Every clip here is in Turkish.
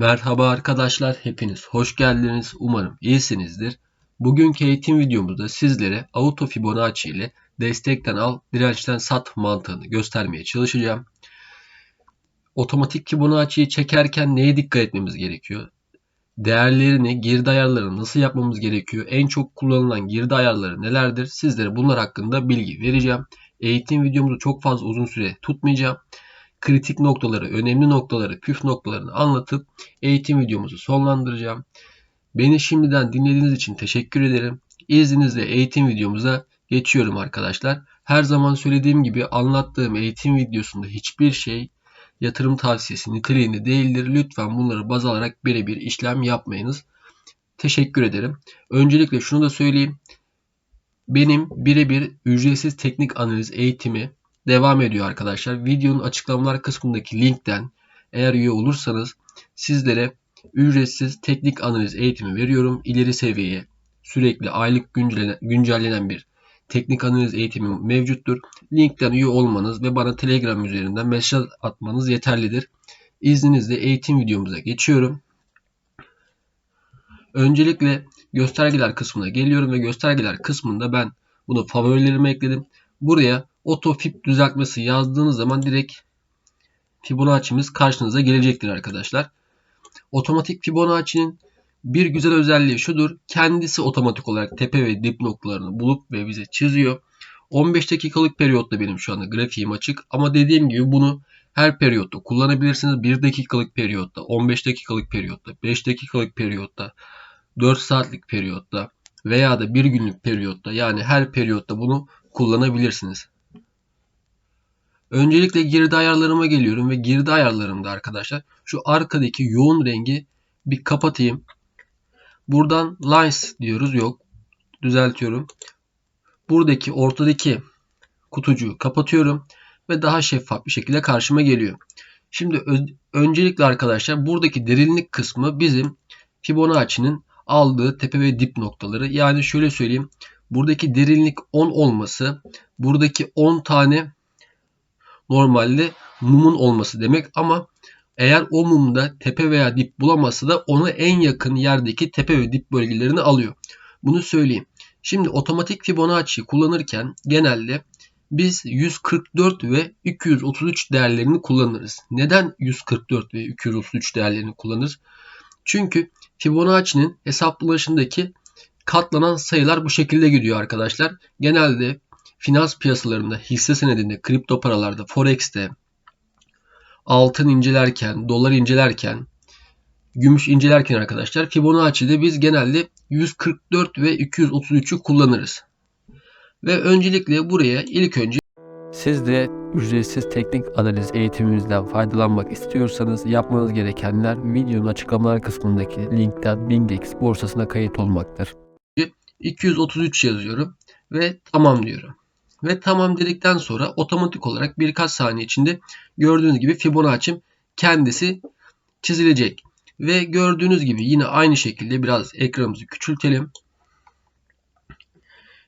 Merhaba arkadaşlar, hepiniz hoş geldiniz. Umarım iyisinizdir. Bugünkü eğitim videomuzda sizlere Auto Fibonacci ile destekten al, dirençten sat mantığını göstermeye çalışacağım. Otomatik Fibonacci'yi çekerken neye dikkat etmemiz gerekiyor? Değerlerini, girdi ayarlarını nasıl yapmamız gerekiyor? En çok kullanılan girdi ayarları nelerdir? Sizlere bunlar hakkında bilgi vereceğim. Eğitim videomuzu çok fazla uzun süre tutmayacağım kritik noktaları, önemli noktaları, püf noktalarını anlatıp eğitim videomuzu sonlandıracağım. Beni şimdiden dinlediğiniz için teşekkür ederim. İzninizle eğitim videomuza geçiyorum arkadaşlar. Her zaman söylediğim gibi anlattığım eğitim videosunda hiçbir şey yatırım tavsiyesi niteliğinde değildir. Lütfen bunları baz alarak birebir işlem yapmayınız. Teşekkür ederim. Öncelikle şunu da söyleyeyim. Benim birebir ücretsiz teknik analiz eğitimi devam ediyor arkadaşlar. Videonun açıklamalar kısmındaki linkten eğer üye olursanız sizlere ücretsiz teknik analiz eğitimi veriyorum. İleri seviyeye sürekli aylık güncellenen, bir teknik analiz eğitimi mevcuttur. Linkten üye olmanız ve bana Telegram üzerinden mesaj atmanız yeterlidir. İzninizle eğitim videomuza geçiyorum. Öncelikle göstergeler kısmına geliyorum ve göstergeler kısmında ben bunu favorilerime ekledim. Buraya Otofip düzeltmesi yazdığınız zaman direkt Fibonacci'miz karşınıza gelecektir arkadaşlar. Otomatik Fibonacci'nin bir güzel özelliği şudur. Kendisi otomatik olarak tepe ve dip noktalarını bulup ve bize çiziyor. 15 dakikalık periyotta benim şu anda grafiğim açık. Ama dediğim gibi bunu her periyotta kullanabilirsiniz. 1 dakikalık periyotta, 15 dakikalık periyotta, 5 dakikalık periyotta, 4 saatlik periyotta veya da 1 günlük periyotta yani her periyotta bunu kullanabilirsiniz. Öncelikle girdi ayarlarıma geliyorum ve girdi ayarlarımda arkadaşlar şu arkadaki yoğun rengi bir kapatayım. Buradan lines diyoruz. Yok. Düzeltiyorum. Buradaki ortadaki kutucuğu kapatıyorum ve daha şeffaf bir şekilde karşıma geliyor. Şimdi öncelikle arkadaşlar buradaki derinlik kısmı bizim Fibonacci'nin aldığı tepe ve dip noktaları. Yani şöyle söyleyeyim. Buradaki derinlik 10 olması buradaki 10 tane normalde mumun olması demek ama eğer o mumda tepe veya dip bulamazsa da ona en yakın yerdeki tepe ve dip bölgelerini alıyor. Bunu söyleyeyim. Şimdi otomatik Fibonacci kullanırken genelde biz 144 ve 233 değerlerini kullanırız. Neden 144 ve 233 değerlerini kullanırız? Çünkü Fibonacci'nin hesaplaşındaki katlanan sayılar bu şekilde gidiyor arkadaşlar. Genelde finans piyasalarında, hisse senedinde, kripto paralarda, forex'te, altın incelerken, dolar incelerken, gümüş incelerken arkadaşlar Fibonacci'de biz genelde 144 ve 233'ü kullanırız. Ve öncelikle buraya ilk önce siz de ücretsiz teknik analiz eğitimimizden faydalanmak istiyorsanız yapmanız gerekenler videonun açıklamalar kısmındaki linkten BingX borsasına kayıt olmaktır. 233 yazıyorum ve tamam diyorum. Ve tamam dedikten sonra otomatik olarak birkaç saniye içinde gördüğünüz gibi Fibonacci kendisi çizilecek. Ve gördüğünüz gibi yine aynı şekilde biraz ekranımızı küçültelim.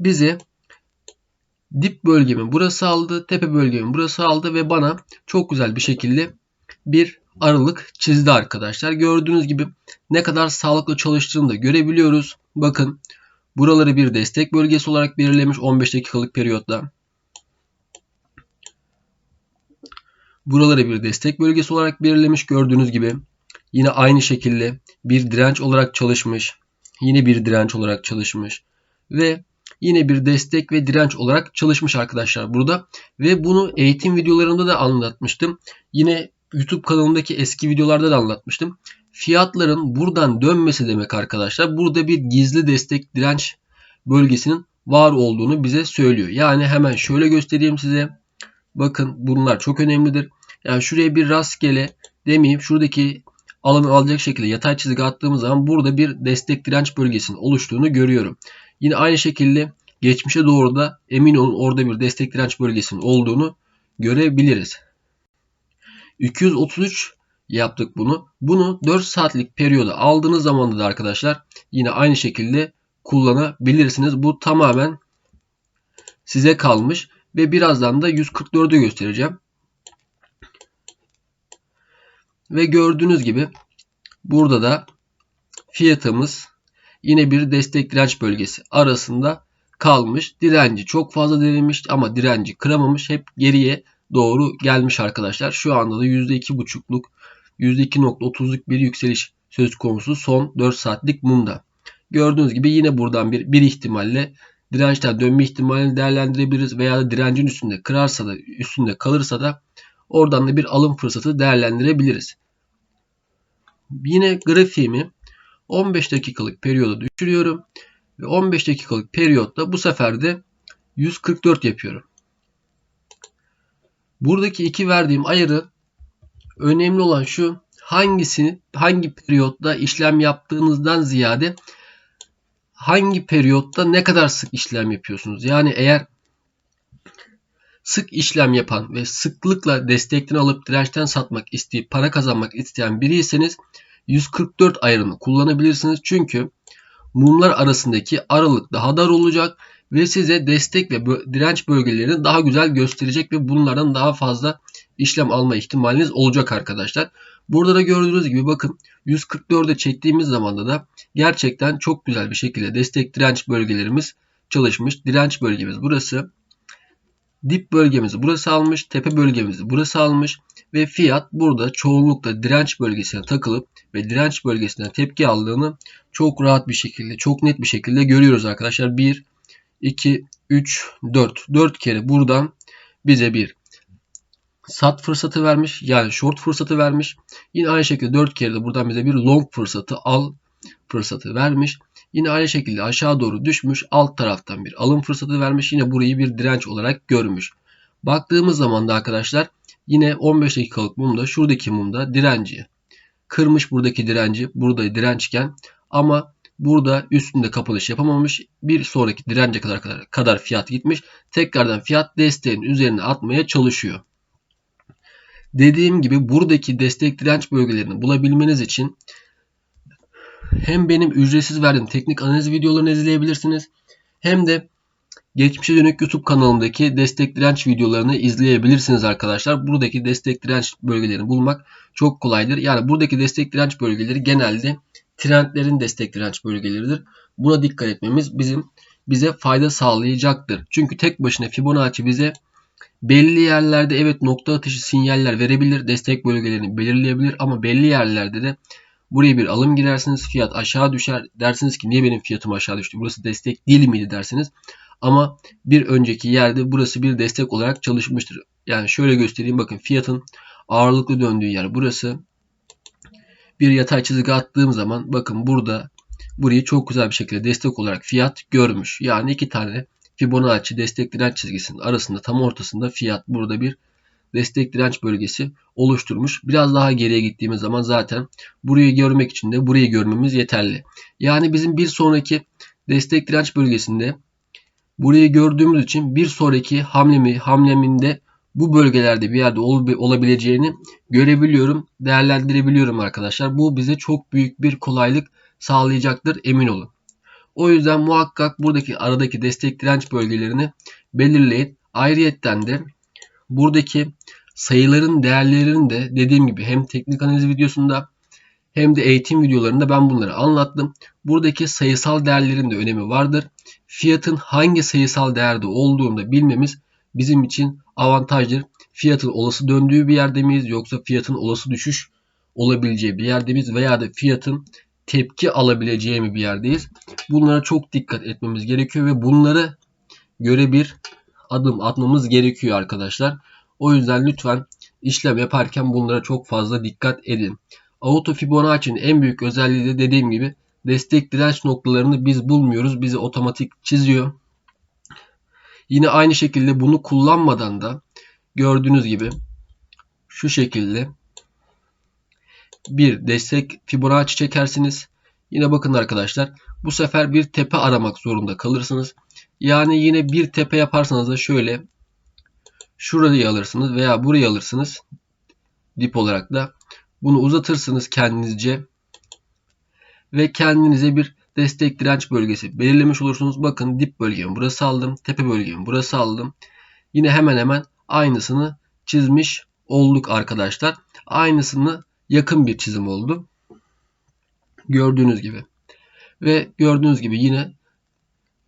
Bize dip bölgemi burası aldı, tepe bölgemi burası aldı ve bana çok güzel bir şekilde bir aralık çizdi arkadaşlar. Gördüğünüz gibi ne kadar sağlıklı çalıştığını da görebiliyoruz. Bakın Buraları bir destek bölgesi olarak belirlemiş 15 dakikalık periyotta. Buraları bir destek bölgesi olarak belirlemiş gördüğünüz gibi. Yine aynı şekilde bir direnç olarak çalışmış. Yine bir direnç olarak çalışmış. Ve yine bir destek ve direnç olarak çalışmış arkadaşlar burada. Ve bunu eğitim videolarında da anlatmıştım. Yine YouTube kanalımdaki eski videolarda da anlatmıştım fiyatların buradan dönmesi demek arkadaşlar. Burada bir gizli destek direnç bölgesinin var olduğunu bize söylüyor. Yani hemen şöyle göstereyim size. Bakın bunlar çok önemlidir. Yani şuraya bir rastgele demeyeyim şuradaki alanı alacak şekilde yatay çizgi attığımız zaman burada bir destek direnç bölgesinin oluştuğunu görüyorum. Yine aynı şekilde geçmişe doğru da emin olun orada bir destek direnç bölgesinin olduğunu görebiliriz. 233 yaptık bunu. Bunu 4 saatlik periyoda aldığınız zaman da arkadaşlar yine aynı şekilde kullanabilirsiniz. Bu tamamen size kalmış ve birazdan da 144'ü göstereceğim. Ve gördüğünüz gibi Burada da fiyatımız yine bir destek direnç bölgesi arasında kalmış. Direnci çok fazla denemiş ama direnci kıramamış. Hep geriye doğru gelmiş arkadaşlar. Şu anda da %2,5'luk %2.30'luk bir yükseliş söz konusu son 4 saatlik mumda. Gördüğünüz gibi yine buradan bir, bir ihtimalle dirençten dönme ihtimalini değerlendirebiliriz veya da direncin üstünde kırarsa da üstünde kalırsa da oradan da bir alım fırsatı değerlendirebiliriz. Yine grafiğimi 15 dakikalık periyoda düşürüyorum ve 15 dakikalık periyotta bu sefer de 144 yapıyorum. Buradaki iki verdiğim ayarı önemli olan şu hangisini hangi periyotta işlem yaptığınızdan ziyade hangi periyotta ne kadar sık işlem yapıyorsunuz? Yani eğer sık işlem yapan ve sıklıkla destekten alıp dirençten satmak isteyip para kazanmak isteyen biriyseniz 144 ayarını kullanabilirsiniz. Çünkü mumlar arasındaki aralık daha dar olacak ve size destek ve direnç bölgelerini daha güzel gösterecek ve bunlardan daha fazla işlem alma ihtimaliniz olacak arkadaşlar. Burada da gördüğünüz gibi bakın 144'e çektiğimiz zamanda da gerçekten çok güzel bir şekilde destek direnç bölgelerimiz çalışmış. Direnç bölgemiz burası. Dip bölgemizi burası almış. Tepe bölgemizi burası almış. Ve fiyat burada çoğunlukla direnç bölgesine takılıp ve direnç bölgesinden tepki aldığını çok rahat bir şekilde, çok net bir şekilde görüyoruz arkadaşlar. 1, 2, 3, 4. 4 kere buradan bize bir sat fırsatı vermiş. Yani short fırsatı vermiş. Yine aynı şekilde 4 kere de buradan bize bir long fırsatı al fırsatı vermiş. Yine aynı şekilde aşağı doğru düşmüş. Alt taraftan bir alım fırsatı vermiş. Yine burayı bir direnç olarak görmüş. Baktığımız zaman da arkadaşlar yine 15 dakikalık mumda şuradaki mumda direnci kırmış buradaki direnci. Burada dirençken ama burada üstünde kapanış yapamamış. Bir sonraki dirence kadar kadar, fiyat gitmiş. Tekrardan fiyat desteğin üzerine atmaya çalışıyor. Dediğim gibi buradaki destek direnç bölgelerini bulabilmeniz için hem benim ücretsiz verdiğim teknik analiz videolarını izleyebilirsiniz. Hem de geçmişe dönük YouTube kanalımdaki destek direnç videolarını izleyebilirsiniz arkadaşlar. Buradaki destek direnç bölgelerini bulmak çok kolaydır. Yani buradaki destek direnç bölgeleri genelde trendlerin destek direnç bölgeleridir. Buna dikkat etmemiz bizim bize fayda sağlayacaktır. Çünkü tek başına Fibonacci bize belli yerlerde evet nokta atışı sinyaller verebilir. Destek bölgelerini belirleyebilir ama belli yerlerde de Buraya bir alım girersiniz. Fiyat aşağı düşer. Dersiniz ki niye benim fiyatım aşağı düştü? Burası destek değil miydi dersiniz. Ama bir önceki yerde burası bir destek olarak çalışmıştır. Yani şöyle göstereyim. Bakın fiyatın ağırlıklı döndüğü yer burası. Bir yatay çizgi attığım zaman bakın burada burayı çok güzel bir şekilde destek olarak fiyat görmüş. Yani iki tane Fibonacci destek direnç çizgisinin arasında tam ortasında fiyat burada bir destek direnç bölgesi oluşturmuş. Biraz daha geriye gittiğimiz zaman zaten burayı görmek için de burayı görmemiz yeterli. Yani bizim bir sonraki destek direnç bölgesinde burayı gördüğümüz için bir sonraki hamlemi hamleminde bu bölgelerde bir yerde olabileceğini görebiliyorum, değerlendirebiliyorum arkadaşlar. Bu bize çok büyük bir kolaylık sağlayacaktır emin olun. O yüzden muhakkak buradaki aradaki destek direnç bölgelerini belirleyin. Ayrıyetten de buradaki sayıların değerlerini de dediğim gibi hem teknik analiz videosunda hem de eğitim videolarında ben bunları anlattım. Buradaki sayısal değerlerin de önemi vardır. Fiyatın hangi sayısal değerde olduğunu da bilmemiz bizim için avantajdır. Fiyatın olası döndüğü bir yerde miyiz yoksa fiyatın olası düşüş olabileceği bir yerde miyiz veya da fiyatın tepki alabileceği mi bir yerdeyiz? Bunlara çok dikkat etmemiz gerekiyor ve bunları göre bir adım atmamız gerekiyor arkadaşlar. O yüzden lütfen işlem yaparken bunlara çok fazla dikkat edin. Auto Fibonacci'nin en büyük özelliği de dediğim gibi destek direnç noktalarını biz bulmuyoruz. Bizi otomatik çiziyor. Yine aynı şekilde bunu kullanmadan da gördüğünüz gibi şu şekilde bir destek Fibonacci çekersiniz. Yine bakın arkadaşlar bu sefer bir tepe aramak zorunda kalırsınız. Yani yine bir tepe yaparsanız da şöyle şurayı alırsınız veya burayı alırsınız. Dip olarak da bunu uzatırsınız kendinizce ve kendinize bir destek direnç bölgesi belirlemiş olursunuz. Bakın dip bölgemi burası aldım. Tepe bölgemi burası aldım. Yine hemen hemen aynısını çizmiş olduk arkadaşlar. Aynısını yakın bir çizim oldu. Gördüğünüz gibi. Ve gördüğünüz gibi yine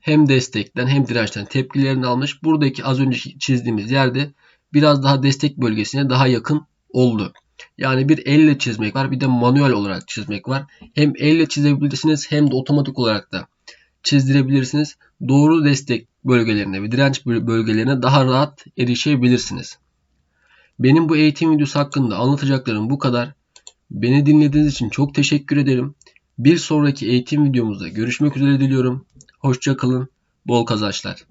hem destekten hem dirençten tepkilerini almış. Buradaki az önce çizdiğimiz yerde biraz daha destek bölgesine daha yakın oldu. Yani bir elle çizmek var bir de manuel olarak çizmek var. Hem elle çizebilirsiniz hem de otomatik olarak da çizdirebilirsiniz. Doğru destek bölgelerine ve direnç bölgelerine daha rahat erişebilirsiniz. Benim bu eğitim videosu hakkında anlatacaklarım bu kadar. Beni dinlediğiniz için çok teşekkür ederim. Bir sonraki eğitim videomuzda görüşmek üzere diliyorum. Hoşçakalın, bol kazançlar.